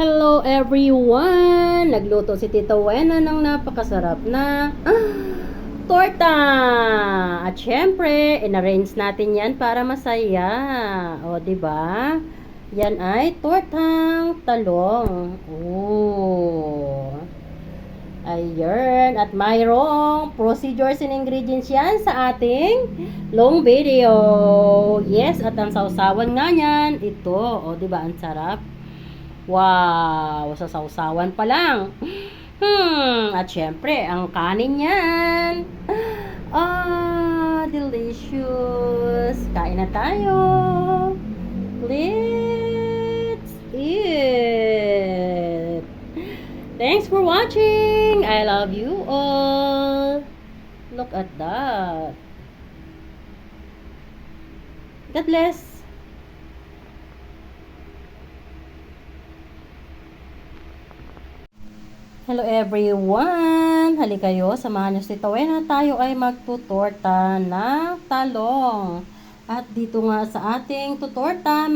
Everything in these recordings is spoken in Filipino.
Hello everyone! Nagluto si Tita Wena ng napakasarap na ah, torta! At syempre, in-arrange natin yan para masaya. O, ba? Yan ay tortang talong. Oh. Ayun. At mayroong procedures and ingredients yan sa ating long video. Yes, at ang sausawan nga yan, ito. O, ba? Ang sarap. Wow! Sa sausawan pa lang. Hmm, at syempre, ang kanin yan. Ah, delicious. Kain na tayo. Let's eat. Thanks for watching. I love you all. Look at that. God bless. Hello everyone! Hali kayo, samahan niyo si Tawena. Tayo ay magtutorta ng talong. At dito nga sa ating tutorta,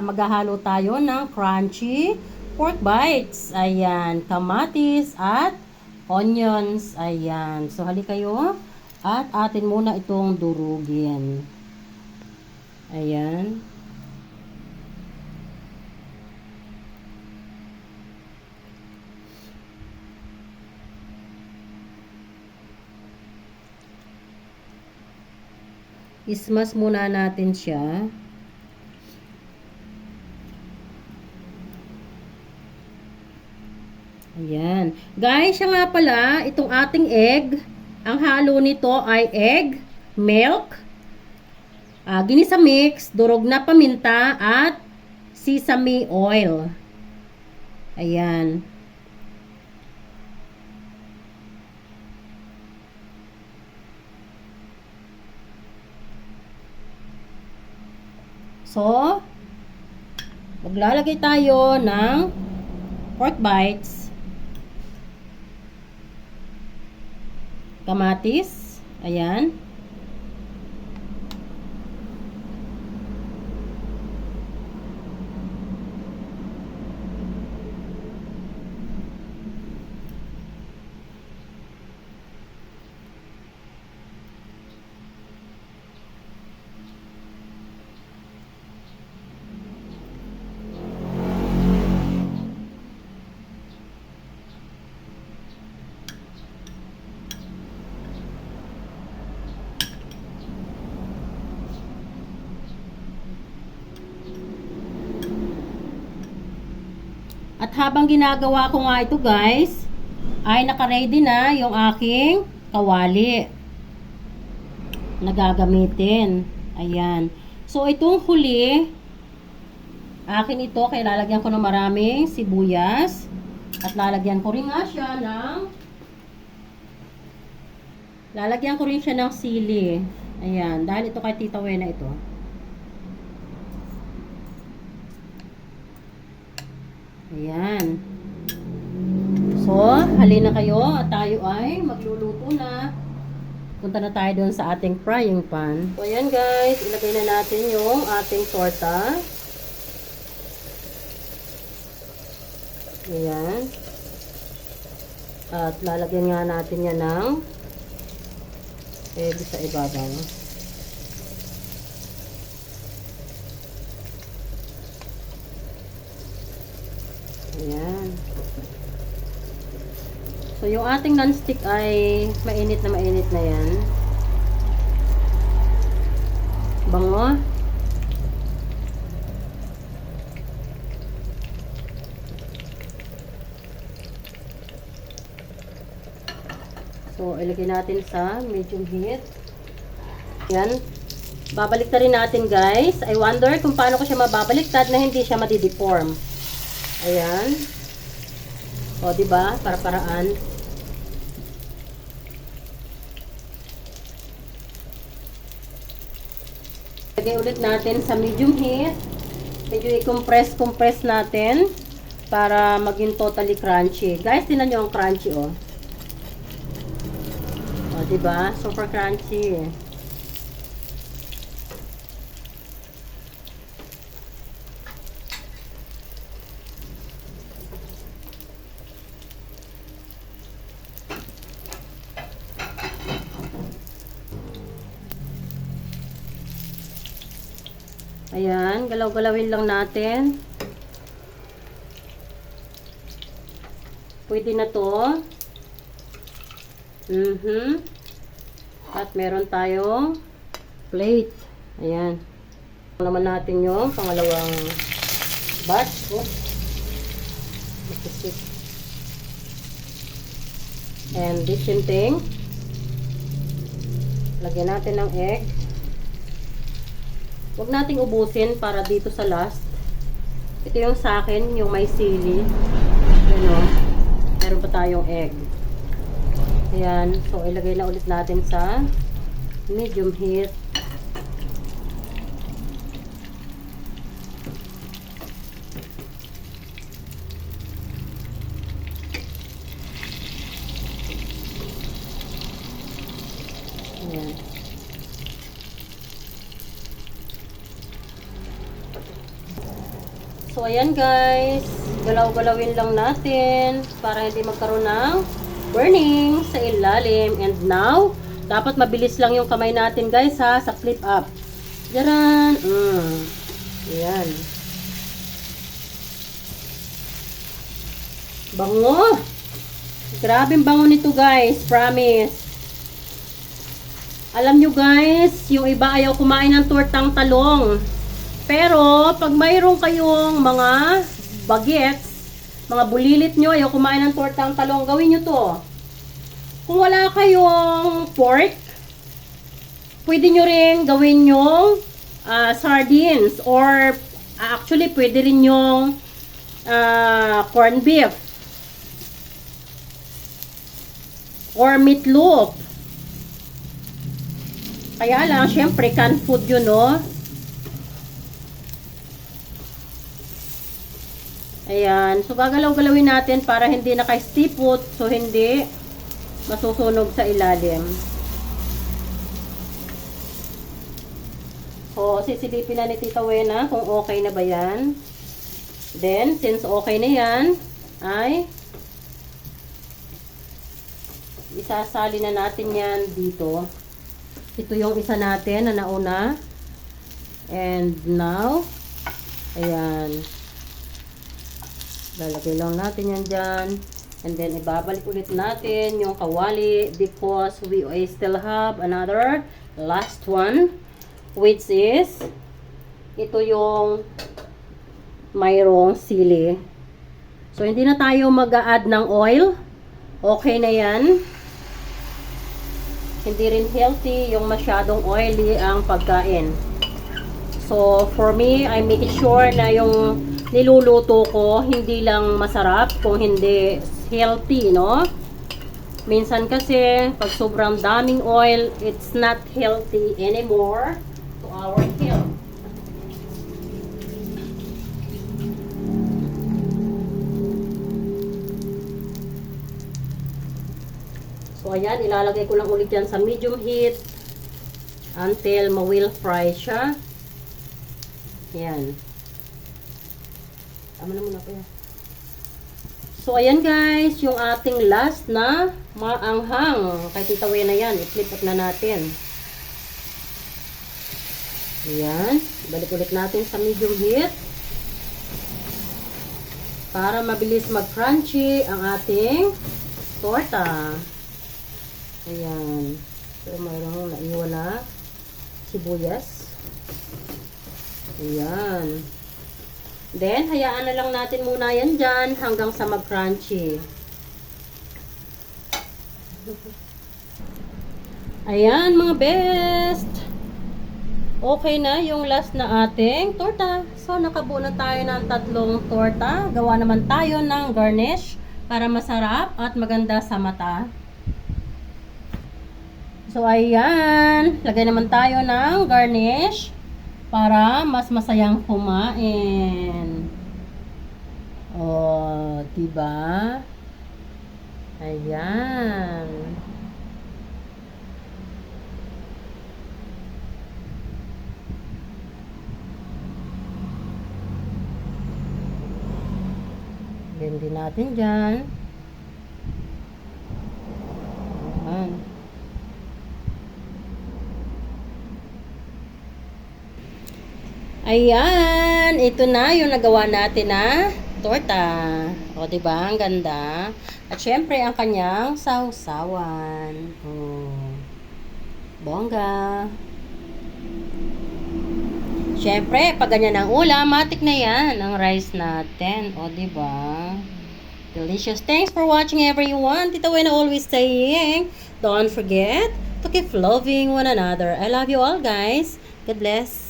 maghahalo tayo ng crunchy pork bites. Ayan, kamatis at onions. Ayan. So, hali kayo. At atin muna itong durugin. Ayan. Ismas muna natin siya. Ayan. Guys, siya nga pala, itong ating egg, ang halo nito ay egg, milk, uh, ginisa mix, durog na paminta, at sesame oil. Ayan. So, maglalagay tayo ng pork bites, kamatis, ayan, habang ginagawa ko nga ito guys, ay nakaready na yung aking kawali na gagamitin. Ayan. So itong huli, akin ito, kaya lalagyan ko ng maraming sibuyas. At lalagyan ko rin nga siya ng lalagyan ko rin siya ng sili. Ayan. Dahil ito kay Tita Wena ito. Ayan. So, halina kayo at tayo ay magluluto na. Punta na tayo doon sa ating frying pan. So, ayan guys. Ilagay na natin yung ating torta. Ayan. At lalagyan nga natin yan ng egg sa ibabaw. Ayan. So, yung ating non-stick ay mainit na mainit na yan. Bango. So, ilagay natin sa medium heat. Yan. Babalik na rin natin guys. I wonder kung paano ko siya mababaliktad na hindi siya madideform. Ayan. O, di ba? Para-paraan. Lagay ulit natin sa medium heat. Medyo i-compress-compress natin para maging totally crunchy. Guys, tinan nyo ang crunchy, oh. O, di ba? Super crunchy. Ayan, galaw-galawin lang natin. Pwede na to. Mhm. At meron tayong plate. Ayan. naman natin yung pangalawang batch. Nakisip. And this same thing. Lagyan natin ng egg. Huwag nating ubusin para dito sa last. Ito yung sa akin, yung may sili. Yun o. Meron pa tayong egg. Ayan. So, ilagay na ulit natin sa medium heat. Ayan. So, ayan guys. Galaw-galawin lang natin para hindi magkaroon ng burning sa ilalim. And now, dapat mabilis lang yung kamay natin guys ha, sa flip up. Diyan. Mm. Ayan. Bango. Grabing bango nito guys. Promise. Alam nyo guys, yung iba ayaw kumain ng tortang talong. Pero, pag mayroon kayong mga bagets, mga bulilit nyo, ayaw kumain ng tortang talong, gawin nyo to. Kung wala kayong pork, pwede nyo rin gawin yung ah, sardines or ah, actually pwede rin yung ah, corned beef or meatloaf. Kaya lang, syempre, canned food yun, no? Ayan. So, gagalaw-galawin natin para hindi naka-stipot. So, hindi masusunog sa ilalim. So, sisilipin na ni Tita Wena kung okay na ba yan. Then, since okay na yan, ay isasali na natin yan dito. Ito yung isa natin na nauna. And now, ayan. Lalagay lang natin yan dyan. And then, ibabalik ulit natin yung kawali because we still have another last one which is ito yung mayroong sili. So, hindi na tayo mag-a-add ng oil. Okay na yan. Hindi rin healthy yung masyadong oily ang pagkain. So, for me, I make sure na yung niluluto ko hindi lang masarap kung hindi healthy, no? Minsan kasi, pag sobrang daming oil, it's not healthy anymore to our health. So, ayan, ilalagay ko lang ulit yan sa medium heat until ma-will fry siya. Ayan. Tama na muna po yan. So, ayan guys, yung ating last na maanghang. Kay Tita Wena yan, i-flip up na natin. Ayan. Balik ulit natin sa medium heat. Para mabilis mag-crunchy ang ating torta. Ayan. So, mayroong naiwan na sibuyas. Ayan. Then, hayaan na lang natin muna yan dyan hanggang sa mag-crunchy. Ayan, mga best! Okay na yung last na ating torta. So, nakabuo na tayo ng tatlong torta. Gawa naman tayo ng garnish para masarap at maganda sa mata. So, ayan. Lagay naman tayo ng garnish para mas masayang kumain. Oh, diba? Ayan. Din natin dyan. Ayan. Ayan, ito na yung nagawa natin na torta. O, di ba? Ang ganda. At syempre, ang kanyang sausawan. Oh. Bongga. Syempre, pag ganyan ang ulam, matik na yan ang rice natin. O, di ba? Delicious. Thanks for watching, everyone. Tita Wena always saying, don't forget to keep loving one another. I love you all, guys. God bless.